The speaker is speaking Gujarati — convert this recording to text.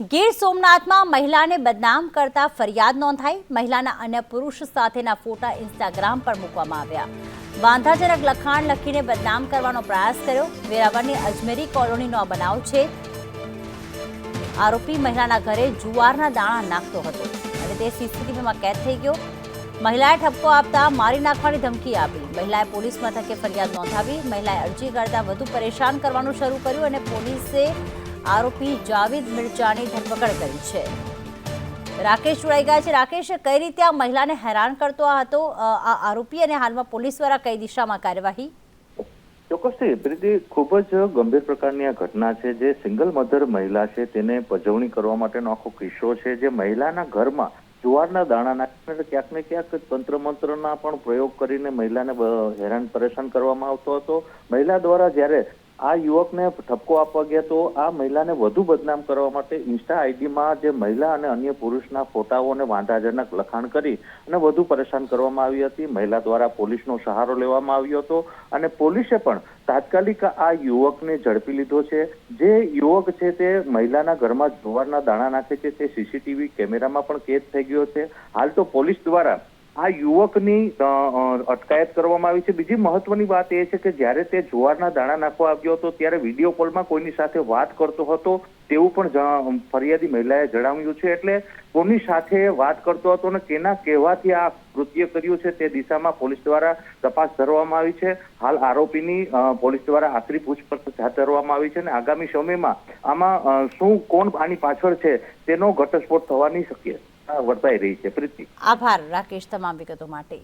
ગીર સોમનાથમાં મહિલાને બદનામ કરતા ફરિયાદ નોંધાઈ. મહિલાના અન્ય પુરુષ સાથેના ફોટા ઇન્સ્ટાગ્રામ પર મૂકવામાં આવ્યા. વાંધાજનક લખાણ લખીને બદનામ કરવાનો પ્રયાસ કર્યો. વેરાવળની અજમેરી કોલોનીનો બનાવ છે. આરોપી મહિલાના ઘરે જુવારના દાણા નાખતો હતો અને તે સીસીટીવીમાં કેદ થઈ ગયો. મહિલાએ ઠપકો આપતા મારી નાખવાની ધમકી આપી. મહિલાએ પોલીસ મથકે ફરિયાદ નોંધાવી. મહિલાએ અરજી કરતા વધુ પરેશાન કરવાનું શરૂ કર્યું અને પોલીસે આરોપી જાવેદ મિર્ચાની ધરપકડ કરી છે. રાકેશ જોડાઈ ગયા છે. રાકેશ, કઈ રીતે આ મહિલાને હેરાન કરતો હતો? આ આરોપી અને હાલમાં પોલીસ દ્વારા કઈ દિશામાં કાર્યવાહી? ચોક્કસથી પ્રીતિ ખૂબ જ ગંભીર પ્રકારની આ ઘટના છે જે સિંગલ મધર મહિલા છે. તેને પજવણી કરવા માટેનો આખો કિસ્સો છે જે મહિલાના ઘરમાં જુવારના દાણા નાખીને ક્યાંક ને ક્યાંક તંત્ર મંત્રના પણ પ્રયોગ કરીને મહિલાને હેરાન પરેશાન કરવામાં આવતો હતો. મહિલા દ્વારા જ્યારે આ યુવકને ઠપકો આપવા ગયા તો આ મહિલાને વધુ બદનામ કરવા માટે ઇન્સ્ટા આઈડીમાં જે મહિલા અને અન્ય પુરુષના ફોટાઓને વાંધાજનક લખાણ કરી અને વધુ પરેશાન કરવામાં આવી હતી. મહિલા દ્વારા પોલીસનો સહારો લેવામાં આવ્યો હતો અને પોલીસે પણ તાત્કાલિક આ યુવકને ઝડપી લીધો છે. જે યુવક છે તે મહિલાના ઘરમાં જુવારના દાણા નાખે છે. તે સીસીટીવી કેમેરામાં પણ કેદ થઈ ગયો છે. હાલ તો પોલીસ દ્વારા આ યુવકની અટકાયત કરવામાં આવી છે. બીજી મહત્વની વાત એ છે કે જ્યારે તે જુવારના દાણા નાખવા આવ્યો હતો, ત્યારે વીડિયો કોલમાં કોઈની સાથે વાત કરતો હતો. તેવું પણ ફરિયાદી મહિલાએ જણાવ્યું છે. એટલે કોની સાથે વાત કરતો હતો અને કેના કહેવાથી આ કૃત્ય કર્યું છે તે દિશામાં પોલીસ દ્વારા તપાસ ધરવામાં આવી છે. હાલ આરોપીની પોલીસ દ્વારા આખરી પૂછપરછ હાથ ધરવામાં આવી છે અને આગામી સમયમાં આમાં શું, કોણ આની પાછળ છે, તેનો ઘટસ્ફોટ થવાની શક્યતા વર્તાઈ રહી છે પ્રીતિ. આભાર રાકેશ તમામ વિગતો માટે.